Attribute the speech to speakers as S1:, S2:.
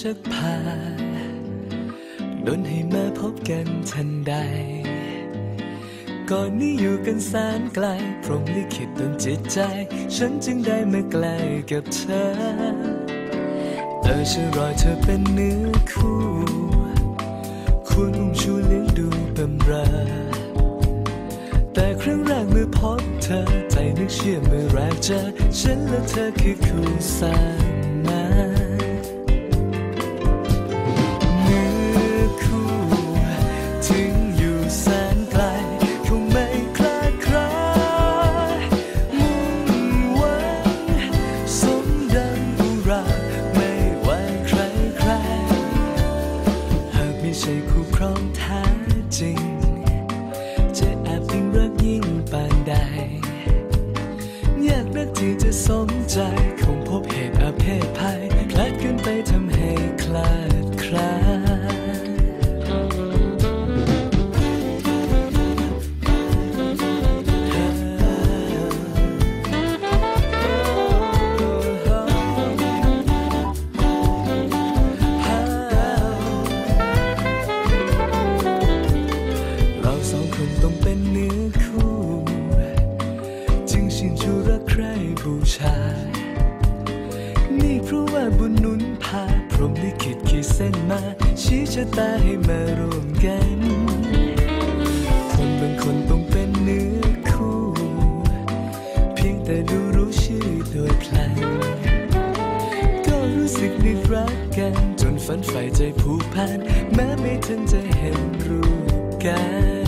S1: ชักพาดนให้มาพบกันทันใด ก่อนนี้อยู่กันแสนไกล พรหมลิขิตดนจิตใจ ฉันจึงได้มาใกล้กับเธอ เออฉันรอเธอเป็นเนื้อคู่ควรอุ้มชูเลี้ยงดูบำรอแต่ครั้งแรกเมื่อพบเธอ ใจนึกเชื่อเมื่อแรกเจอฉันและเธอคือคู่สร้าง ใช่คู่ครองแท้จริง จะแอบยิ่งรักยิ่งปานใด อยากนักที่จะสมใจคงพบเหตุอาเพศภัยคลาดกันไปทำให้ งคนต้องเป็นเนื้อคู่ จึงชินชูรักใครบูชา นี่เพราะว่าบุญนุนพา พรหมลิขิตขีดเส้นมา ชี้ชะตาให้มารวมกันคนบางคนต้องเป็นเนื้อคู่ เพียงแต่ดูรู้ชื่อโดยพลันก็รู้สึกนึกรักกัน จนฝันใฝ่ใจผูกพันแม้ไม่ทันจะเห็นรูปกัน